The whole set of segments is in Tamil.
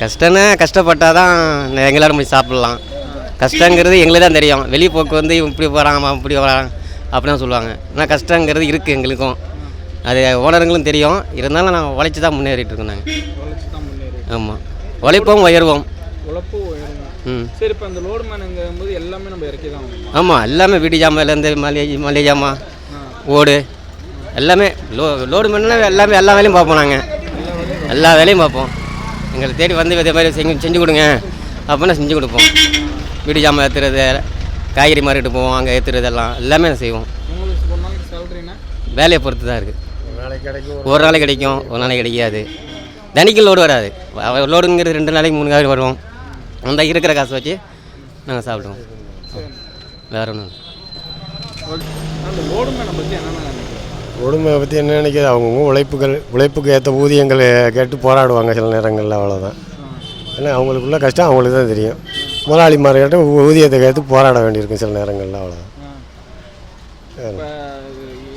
கஷ்டம்னா கஷ்டப்பட்டால் தான் எங்களால் போய் சாப்பிட்லாம். கஷ்டங்கிறது எங்களுக்கு தான் தெரியும். வெளியே போக்கு வந்து இப்படி போகிறான் இப்படி வரான் அப்படின்னு சொல்லுவாங்க. ஆனால் கஷ்டங்கிறது இருக்குது எங்களுக்கும். அது ஓனருங்களும் தெரியும். இருந்தாலும் நான் உழைச்சி தான் முன்னேறிட்டு இருக்கோம். நாங்கள் ஆமாம் உழைப்போம் உயர்வோம். உழைப்பு உயருங்க ம். சரி இப்போ இந்த லோடு மேனுங்கும் போது எல்லாமே நம்ம இறக்கி தான் ஆகணுமா? ஆமாம் எல்லாமே வீட்டு ஜாமான்லேருந்து மளிகை மளிகை ஜாமான் ஓடு எல்லாமே லோ லோடு பண்ணா எல்லாமே எல்லா வேலையும் பார்ப்போம் நாங்கள் எல்லா வேலையும் பார்ப்போம். எங்களை தேடி வந்து இதே மாதிரி செஞ்சு செஞ்சு கொடுங்க. அப்படின்னா செஞ்சு கொடுப்போம். வீடு ஜாமான் ஏற்றுறது காய்கறி மார்க்கெட்டு போவோம் அங்கே ஏற்றுறது எல்லாம் எல்லாமே செய்வோம். வேலையை பொறுத்து தான் இருக்குது ஒரு நாளைக்கு கிடைக்கும் ஒரு நாளைக்கு கிடைக்காது. தனிக்கும் லோடு வராது. லோடுங்கிறது ரெண்டு நாளைக்கு மூணு நாளைக்கு வரும். அந்த இருக்கிற காசை வச்சு நாங்கள் சாப்பிடுவோம். வேற ஒன்றும் மேனை பற்றி என்ன நினைக்கிது அவங்கவுங்க உழைப்புகள் உழைப்புக்கு ஏற்ற ஊதியங்கள் கேட்டு போராடுவாங்க சில நேரங்களில் அவ்வளோதான் ஏன்னா அவங்களுக்குள்ள கஷ்டம் அவங்களுக்கு தான் தெரியும். முதலாளிமார்கிட்ட ஊதியத்தை கேட்டு போராட வேண்டியிருக்கும் சில நேரங்களில் அவ்வளோதான்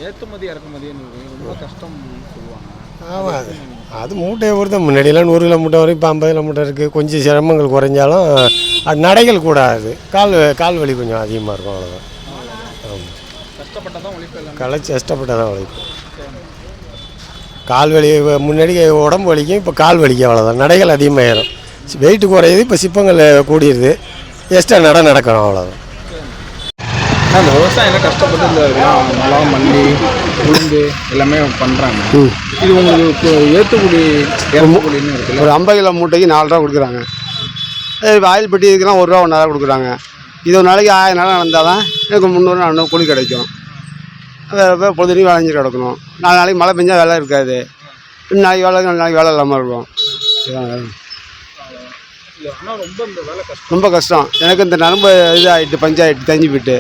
ஏற்றுமதி ரொம்ப கஷ்டம் சொல்லுவாங்க. ஆமாம் அது அது மூட்டையை பொறுத்த. முன்னாடியெல்லாம் நூறு கிலோ மூட்டை வரைக்கும் இப்போ ஐம்பது கிலோ மூட்டை இருக்குது கொஞ்சம் சிரமங்கள் குறைஞ்சாலும் அது நடைகள் கூடாது. கால் கால் வலி கொஞ்சம் அதிகமாக இருக்கும் அவ்வளோதான் ஆமாம் கஷ்டப்பட்டால் தான் உழைப்பு எல்லாமே களைச்சி கஷ்டப்பட்டதான் உழைப்பு. கால் வலி முன்னாடி உடம்பு வலிக்கும் இப்போ கால் வலிக்கும் அவ்வளோதான் நடைகள் அதிகமாகிடும் வெயிட் குறையுது இப்போ சிப்பங்கள் கூடிடுது எக்ஸ்ட்ரா நட நடக்கணும் அவ்வளோதான் அந்த விவசாயம் கஷ்டப்பட்டு இந்த மிளகா மல்லி உளுந்து எல்லாமே பண்ணுறாங்க இது உங்களுக்கு ஏற்றுக்குடின்னு இருக்குல்ல? ஒரு ஐம்பது கிலோ மூட்டைக்கு நாலு ரூபா கொடுக்குறாங்க. இப்போ ஆயில் பெட்டி இதுக்கெல்லாம் ஒரு ரூபா ஒன்றா கொடுக்குறாங்க. இது ஒரு நாளைக்கு ஆயிரம் நாள் நடந்தால் தான் எனக்கு முந்நூறு நானூறு கூலி கிடைக்கும். வேறு பேர் பொழுதுனையும் விளைஞ்சி கிடக்கணும். நாலு நாளைக்கு மழை பெஞ்சா வேலை இருக்காது. ரெண்டு நாளைக்கு வேலை நாலு நாளைக்கு வேலை இல்லாமல் இருக்கும். ரொம்ப கஷ்டம். எனக்கு இந்த நரம்பு இது ஆகிட்டு பஞ்சாயிட்டு தஞ்சி போயிட்டு.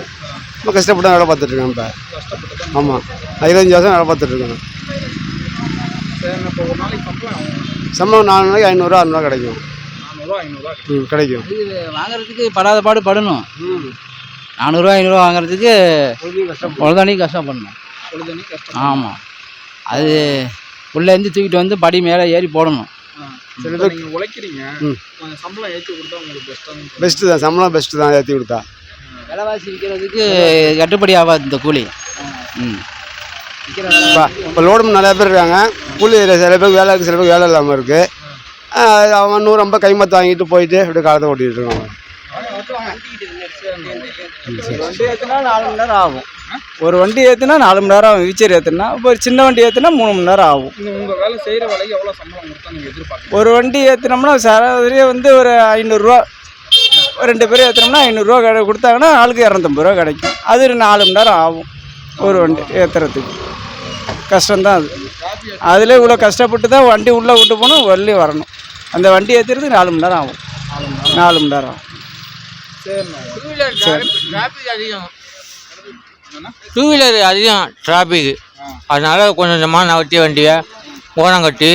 ரொம்ப கஷ்டப்பட்டு தான் வேலை பார்த்துட்ருக்கேன் இப்போ. ஆமாம் இருபத்தஞ்சி வருஷம் வேலை பார்த்துட்ருக்கேன் சம்பளம் நாலு நாளைக்கு ஐநூறுரூவா அறநூறுவா கிடைக்கும். ம் கிடைக்கும். வாங்குறதுக்கு படாத பாடு படணும். நானூறுரூவா ஐநூறுரூவா வாங்குறதுக்கு பொழுதானிக்கு கஷ்டம் பண்ணணும் ஆமாம் அது உள்ளேருந்து தூக்கிட்டு வந்து படி மேலே ஏறி போடணும். சில பேர் நீங்கள் உழைக்கிறீங்க. ம். கொஞ்சம் சம்பளம் ஏற்றி கொடுத்தா உங்களுக்கு பெஸ்ட்டாக பெஸ்ட்டு தான் சம்பளம் பெஸ்ட்டு தான் ஏற்றி கொடுத்தா. விலைவாசி விற்கிறதுக்கு கட்டுப்படி ஆகாது இந்த கூலி. ம். இப்போ இப்போ லோடு நிறைய பேர் இருக்காங்க. கூலி சில பேருக்கு வேலை இருக்குது சில பேருக்கு வேலை இல்லாமல் இருக்குது அவன் நூறு ஐம்பது கைமத்து வாங்கிட்டு போயிட்டு அப்படியே காலத்தை ஓட்டிகிட்டு இருக்காங்க. வண்டி ஏற்றுனா நாலு மணி நேரம் ஆகும். ஒரு வண்டி ஏற்றுனா நாலு மணி நேரம் ஆகும். வீச்சர் ஏற்றுனா இப்போ ஒரு சின்ன வண்டி ஏற்றுனா மூணு மணி நேரம் ஆகும். உங்கள் வேலை செய்கிற வேலைக்கு எவ்வளோ சம்பளம் கொடுத்தா எதிர்பார்க்குறீங்க? ஒரு வண்டி ஏற்றுனோம்னா சராசரியாக வந்து ஒரு ஐநூறுரூவா ஒரு ரெண்டு பேர் ஏற்றுனோம்னா ஐநூறுரூவா கடை கொடுத்தாங்கன்னா ஆளுக்கு இரநூத்தம்பது ரூபா கிடைக்கும். அது ஒரு நாலு மணி நேரம் ஆகும் ஒரு வண்டி ஏற்றுறதுக்கு கஷ்டம்தான் அது. அதில் இவ்வளோ கஷ்டப்பட்டு தான் வண்டி உள்ளே விட்டு போகணும் வெளியே வரணும். அந்த வண்டி ஏற்றுறதுக்கு நாலு மணி நேரம் ஆகும். நாலு மணி நேரம் ஆகும். டூ வீலர் அதிகம். டிராஃபிக்கு அதனால் கொஞ்சம் கொஞ்சமாக நகர்த்தி வண்டியை ஓரம் கட்டி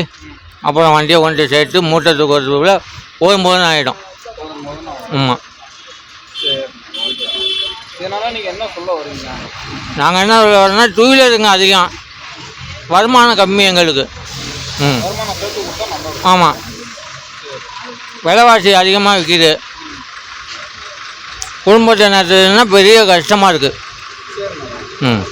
அப்புறம் வண்டியை கொண்டு சேர்த்து மூட்டை தூக்கிறதுக்குள்ள போதும் போதும் ஆகிடும் ஆமாம் நீங்கள் என்ன சொல்ல வரோம்னா டூ வீலருங்க அதிகம். வருமானம் கம்மி எங்களுக்கு. ம். ஆமாம் விலைவாசி அதிகமாக விற்கிது குடும்பத்தை நடத்துறதுன்னா பெரிய கஷ்டமாக இருக்குது ம்.